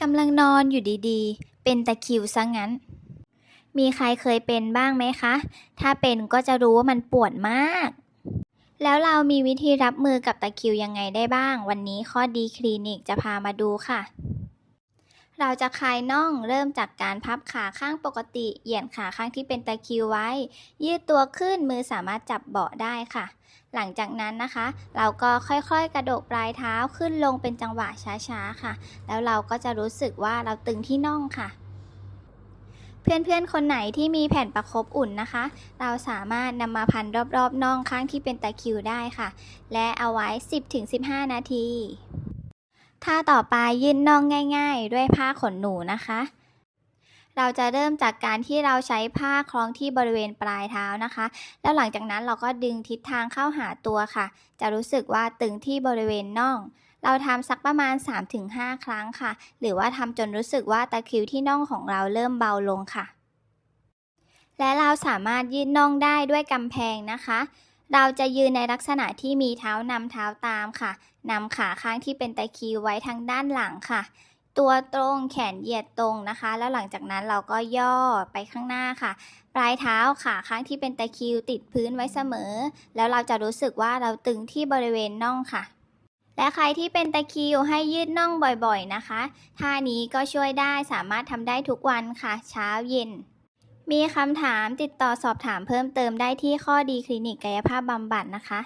กำลังนอนอยู่ดีๆ เป็นตะคริวซะงั้น มีใครเคยเป็นบ้างไหมคะ ถ้าเป็นก็จะรู้ว่ามันปวดมาก แล้วเรามีวิธีรับมือกับตะคริวยังไงได้บ้าง วันนี้ข้อดีคลินิกจะพามาดูค่ะ เราจะคลายน่องเริ่มจากการพับขาข้างปกติ เหยียดขาข้างที่เป็นตะคริวไว้ ยืดตัวขึ้นมือสามารถจับเบาะได้ค่ะ หลังจากนั้นนะคะ เราก็ค่อยๆ กระดกปลายเท้าขึ้นลงเป็นจังหวะช้าๆค่ะ แล้วเราก็จะรู้สึกว่าเราตึงที่น่องค่ะเพื่อนๆ คนไหนที่มีแผ่นประคบอุ่นนะคะ เราสามารถนำมาพันรอบๆน่องข้างที่เป็นตะคริวได้ค่ะ และเอาไว้ 10-15 นาที ท่าต่อไปยืนน่องง่าย ๆ ด้วยผ้าขนหนูนะคะ เราจะเริ่มจากการที่เราใช้ผ้าคล้องที่บริเวณปลายเท้านะคะ แล้วหลังจากนั้นเราก็ดึงทิศทางเข้าหาตัวค่ะ จะรู้สึกว่าตึงที่บริเวณน่อง เราทำสักประมาณ 3-5 ครั้งค่ะ หรือว่าทำจนรู้สึกว่าตะคริวที่น่องของเราเริ่มเบาลงค่ะ และเราสามารถยืดน่องได้ด้วยกำแพงนะคะ เราจะยืนในลักษณะที่มีเท้านำเท้าตามค่ะนำขาข้างที่เป็นตะคริวไว้ทางด้านหลังค่ะ ตัวตรงแขนเหยียดตรงนะคะ แล้วหลังจากนั้นเราก็ย่อไปข้างหน้าค่ะ ปลายเท้าขาข้างที่เป็นตะคิวติดพื้นไว้เสมอ แล้วเราจะรู้สึกว่าเราตึงที่บริเวณน่องค่ะและใครที่เป็นตะคิวให้ยืดน่องบ่อยๆนะคะ ท่านี้ก็ช่วยได้สามารถทำได้ทุกวันค่ะ เช้าเย็น มีคำถามติดต่อสอบถามเพิ่มเติมได้ที่ข้อดีคลินิกกายภาพบำบัดนะคะ